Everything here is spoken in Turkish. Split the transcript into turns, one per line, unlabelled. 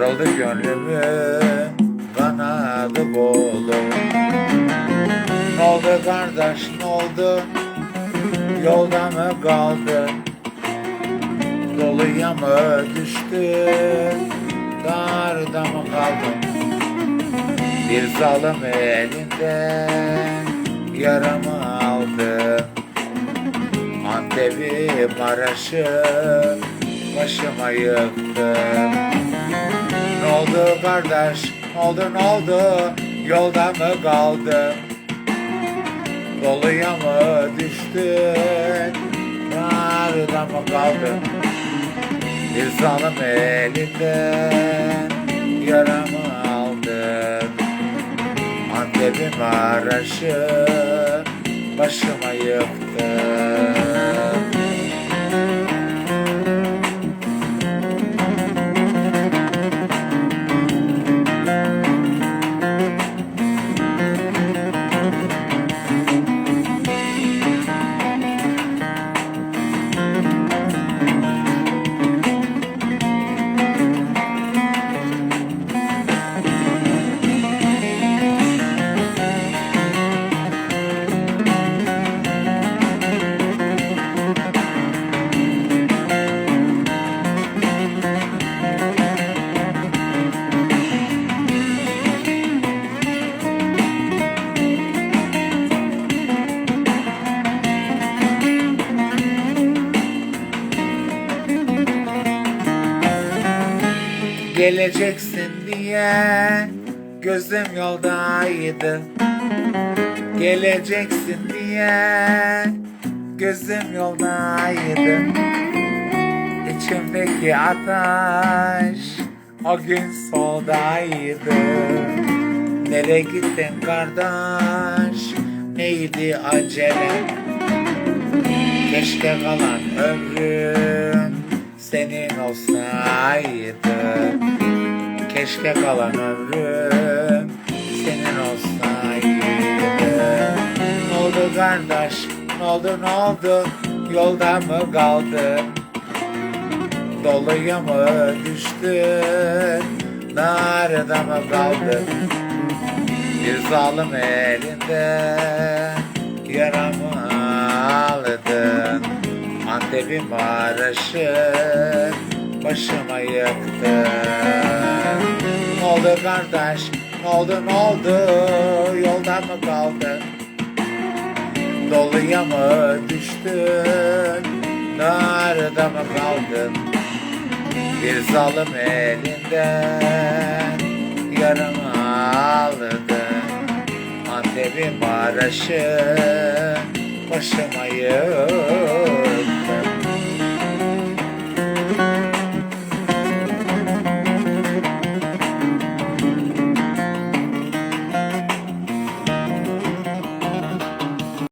Kırıldı gönlümün kanadı kolu Ne oldu kardeş ne oldu? Yolda mı kaldın Doluya mı düştün Darda mı kaldın Bir zalim elinden Yaramı aldı. Antep'i Maraş'ı Başıma yıktı. Ne oldu kardeş ne oldu Yolda mı kaldın Doluya mı düştün Narda mı kaldın Bir zalim elinden Yaramı aldın Antep'i Maraş'ı Başıma yıktın Geleceksin diye gözüm yoldaydı Geleceksin diye gözüm yoldaydı İçimdeki ateş o gün soldaydı Nereye gittin kardeş? Neydi acele? Keşke kalan ömrüm senin olsaydı Keşke kalan ömrüm senin olsaydı. Ne oldu kardeş? Ne oldu ne oldu? Yolda mı kaldın? Doluya mı düştün? Narda mı kaldın? Bir zalim elinden Yaramı aldın. Antep'i Maraş'ı Başıma yıktın Ne oldu kardeş ne oldu ne oldu. Yolda mı kaldın Doluya mı düştün? Narda mı kaldın? Bir zalim elinden Yaramı aldın Antep'i Maraş'ı Başıma yıktın